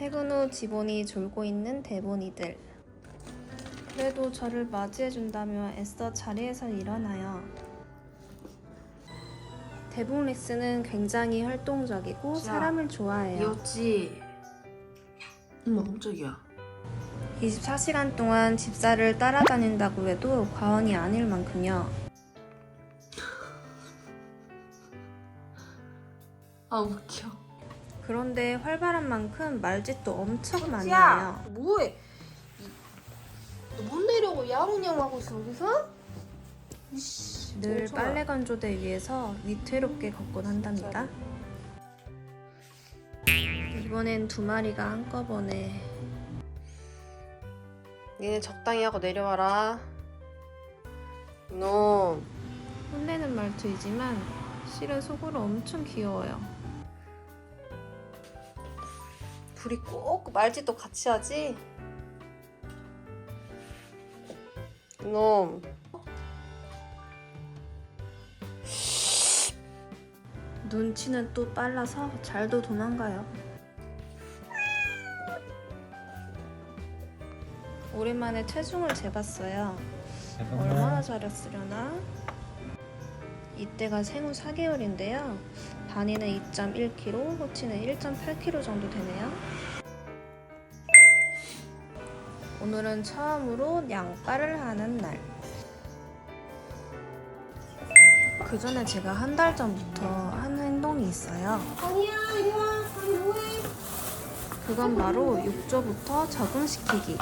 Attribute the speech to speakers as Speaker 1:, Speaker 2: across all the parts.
Speaker 1: 퇴근 후 지본이 졸고 있는 대본이들. 그래도 저를 맞이해준다며 애써 자리에서 일어나요. 대본 릭스는 굉장히 활동적이고
Speaker 2: 자,
Speaker 1: 사람을 좋아해요.
Speaker 2: 이었지. 깜짝이야.
Speaker 1: 24시간 동안 집사를 따라다닌다고 해도 과언이 아닐 만큼요.
Speaker 2: 아 웃겨.
Speaker 1: 그런데 활발한 만큼 말짓도 엄청 많이 해요.
Speaker 2: 야 뭐해? 너못 내려고 야옹야옹 하고 있어 여기서? 이씨.
Speaker 1: 늘
Speaker 2: 멍청아.
Speaker 1: 빨래 건조대 위에서 위태롭게 걷곤 한답니다. 이번엔 두 마리가 한꺼번에
Speaker 2: 니네 적당히 하고 내려와라. 너
Speaker 1: 혼내는 말투이지만 실은 속으로 엄청 귀여워요.
Speaker 2: 둘이 꼭 말짓도 같이 하지? 이놈
Speaker 1: 눈치는 또 빨라서 잘도 도망가요. 오랜만에 체중을 재봤어요. 얼마나 잘했으려나? 이때가 생후 4개월인데요. 반이는 2.1kg, 호치는 1.8kg 정도 되네요. 오늘은 처음으로 양파를 하는 날. 그 전에 제가 한 달 전부터 한 행동이 있어요.
Speaker 2: 아니야 이리 와 아니 뭐해
Speaker 1: 그건 바로 욕조부터 적응시키기.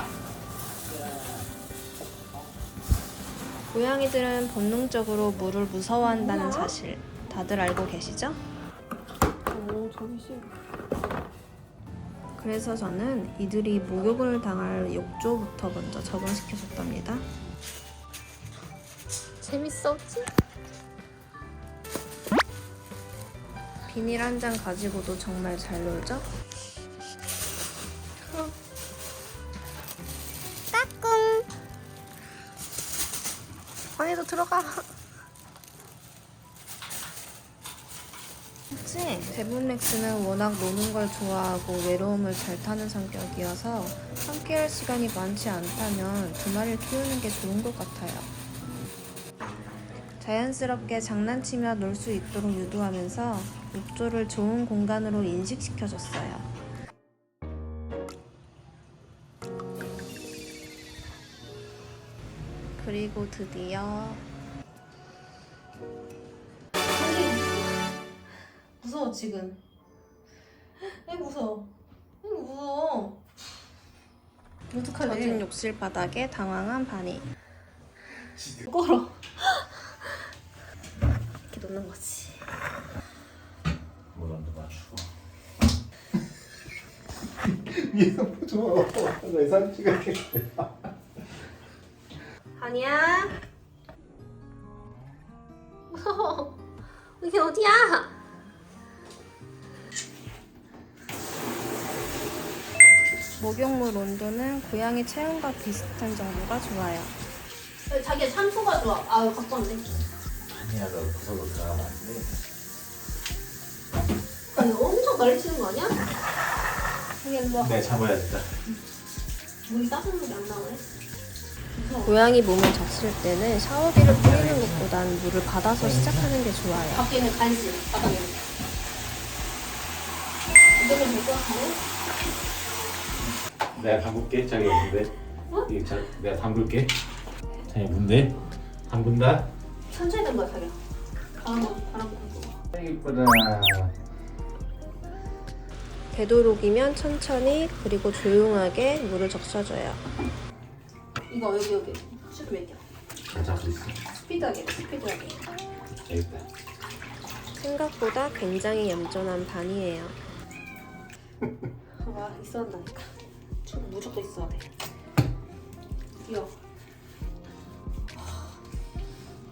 Speaker 1: 고양이들은 본능적으로 물을 무서워한다는 사실 다들 알고 계시죠?
Speaker 2: 오 저기 싫어
Speaker 1: 그래서 저는 이들이 목욕을 당할 욕조부터 먼저 적응시켜줬답니다.
Speaker 2: 재밌었지?
Speaker 1: 비닐 한 장 가지고도 정말 잘 놀죠?
Speaker 2: 방에도 들어가
Speaker 1: 혹시 데블렉스는 워낙 노는 걸 좋아하고 외로움을 잘 타는 성격이어서 함께할 시간이 많지 않다면 두 마리를 키우는 게 좋은 것 같아요. 자연스럽게 장난치며 놀 수 있도록 유도하면서 욕조를 좋은 공간으로 인식시켜줬어요. 그리고 드디어
Speaker 2: 무서워 지금. 왜 무서워? 왜 무서워? 어떡하지?
Speaker 1: 젖은 욕실 바닥에 당황한 바니.
Speaker 2: 걸어. 이렇게 놓는 거지.
Speaker 3: 뭐라도 맞추고. 보죠 내 사진 찍을게
Speaker 2: 아니야? 무서워. 이게 어디야
Speaker 1: 목욕물 온도는 고양이 체온과 비슷한 정도가 좋아요.
Speaker 2: 자기야 참소가 좋아 아유 걱정돼
Speaker 3: 아니야 너 구석으로 들어가면 안 돼
Speaker 2: 아니 엄청 난리 치는 거 아니야? 자기야 일로 와
Speaker 3: 내가 잡아야겠다
Speaker 2: 물이 따뜻한 물이 안 나오네
Speaker 1: 고양이 몸을 적실 때는 샤워기를 뿌리는 것보단 물을 받아서 시작하는 게 좋아요.
Speaker 2: 밖에는 간지 바닥에 이대로 될것 같은데?
Speaker 3: 내가 담글게? 자기가 뭔데? 이거 자, 내가 담글게? 자기가 뭔데? 담근다?
Speaker 2: 천천히 된 거야 자기야. 바람 바람 불고.
Speaker 3: 이쁘다.
Speaker 1: 되도록이면 천천히 그리고 조용하게 물을 적셔줘요.
Speaker 2: 이거 여기 여기. 슈트 몇 개야?
Speaker 3: 잘 잡고 있어?
Speaker 2: 스피드하게 스피드하게.
Speaker 3: 여기다.
Speaker 1: 생각보다 굉장히 얌전한 반이에요.
Speaker 2: 봐봐 있어야 한다니까 좀 무조건 있어야 돼. 귀여워.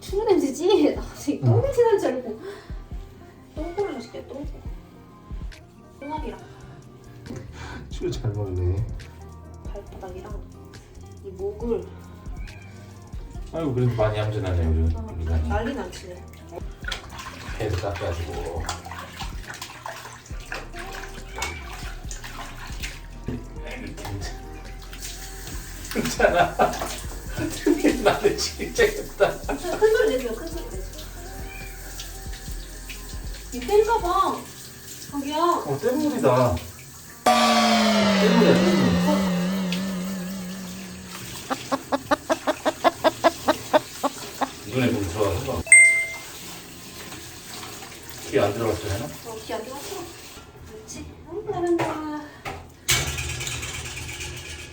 Speaker 2: 충무 냄새지? 나 갑자기 똥 냄새 나는 줄 알고. 똥꼬를 사실게 똥꼬. 똥합이랑.
Speaker 3: 술 잘 먹네.
Speaker 2: 발바닥이랑 이 목을.
Speaker 3: 아이고 그래도 많이 얌전하네 요즘.
Speaker 2: 어,
Speaker 3: 인간이
Speaker 2: 난리 나지.
Speaker 3: 배도 깎아주고 괜찮아. 나는 진짜 겠다.
Speaker 1: 큰 소리 내세요 큰 소리 내세요 이 뺀가 봐 자기야
Speaker 3: 어, 뗏물이다. 뗏물이야, 뗏물. 이번에 물 좋아서. 귀안 들어갔잖아.
Speaker 1: 어, 귀안 들어왔어 그렇지 아이고 잘한다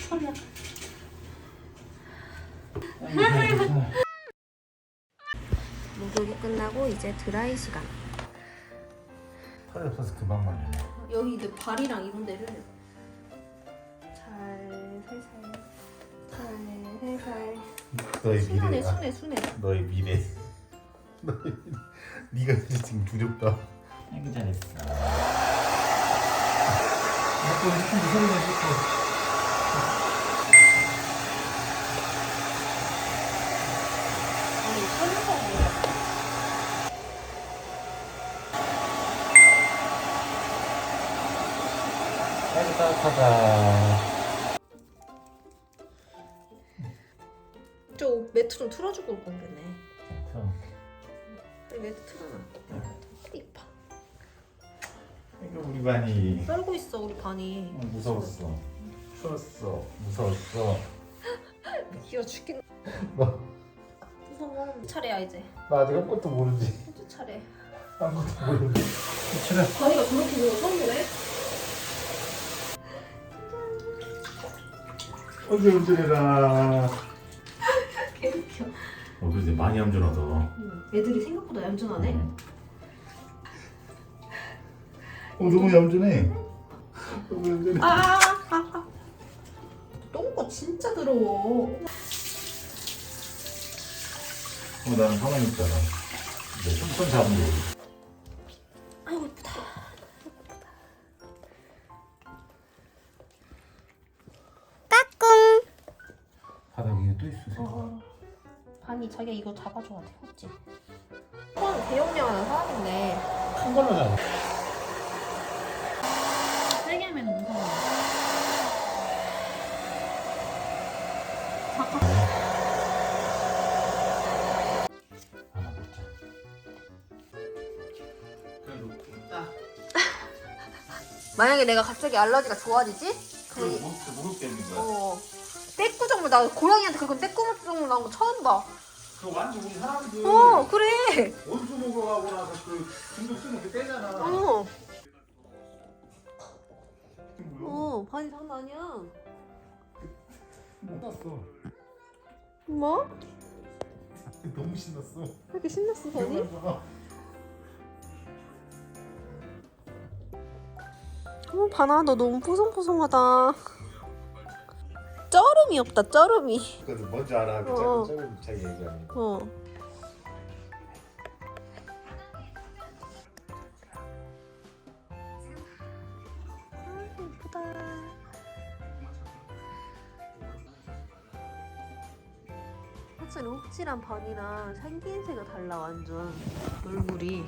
Speaker 1: 소리야
Speaker 2: 목욕이 끝나고 이제 드라이 시간.
Speaker 3: 털이 없어서 금방 말리네.
Speaker 1: 여기 이제 발이랑 이런 데를
Speaker 2: 잘 살살 잘 살살
Speaker 3: 너의 미래야.
Speaker 2: 순해 순해.
Speaker 3: 너의 미래. 너의 미래. 네가 지금 두렵다. 괜찮았어. 자꾸 이렇게 무서운 거
Speaker 1: 아니 설마
Speaker 3: 아이고 따뜻하다.
Speaker 2: 저 매트 좀 틀어주고 올.
Speaker 3: 참.
Speaker 2: 빨리 매트 틀어놔. 이봐.
Speaker 3: 이거 우리 반이
Speaker 2: 떨고 있어 우리 반이.
Speaker 3: 어, 무서웠어. 추웠어. 무서웠어.
Speaker 2: 귀여워 죽겠네.
Speaker 3: 너,
Speaker 2: 무서워. 차례야 이제.
Speaker 3: 나 아직 아무것도 모르지.
Speaker 2: 호주 차례.
Speaker 3: 아무것도 모르지. 차려.
Speaker 1: 다리가 저렇게 보여 처음 보네
Speaker 3: 어제 운전해라.
Speaker 1: 개웃겨
Speaker 3: 어, 그래 많이 얌전하다.
Speaker 1: 응. 애들이 생각보다 얌전하네
Speaker 3: 어, 너무 얌전해. 너무 얌전해.
Speaker 1: 아, 아. 똥꼬 진짜 더러워
Speaker 3: 어, 나는 가만히 있잖아. 내 손손 잡은 거. 또 있어.
Speaker 1: 어. 반이 자기가 이거 잡아줘야 돼 맞지?
Speaker 2: 폰 대용량 하나 사야겠네.
Speaker 3: 큰 걸로잖아.
Speaker 1: 세게 하면 무서워
Speaker 3: 하나 먹자. 그래도 딱.
Speaker 2: 만약에 내가 갑자기 알러지가 좋아지지?
Speaker 3: 그걸 못 모르겠는 거야.
Speaker 2: 어. 떼꾸 정물 나 고양이한테 그렇게 떼꾸 정물 나온 거 처음 봐.
Speaker 3: 그 완전 우리 사람들
Speaker 2: 어 그래.
Speaker 3: 원수 먹어가고 나서 그 중독 쓰는 그 떼잖아.
Speaker 2: 어.
Speaker 3: 뭐야?
Speaker 2: 어 반이 장난 아니야.
Speaker 3: 못 봤어.
Speaker 2: 뭐?
Speaker 3: 너무 신났어.
Speaker 2: 왜 이렇게 신났어 반이? 어 반아 너 너무 포송포송하다. 쩌름이 없다 쩌름이.
Speaker 3: 그래도 뭔지 알아. 그
Speaker 2: 어.
Speaker 3: 짧은 자기 얘기하는 거.
Speaker 2: 어. 아, 예쁘다. 확실히 흡질한 반이랑 생김새가 달라 완전 얼굴이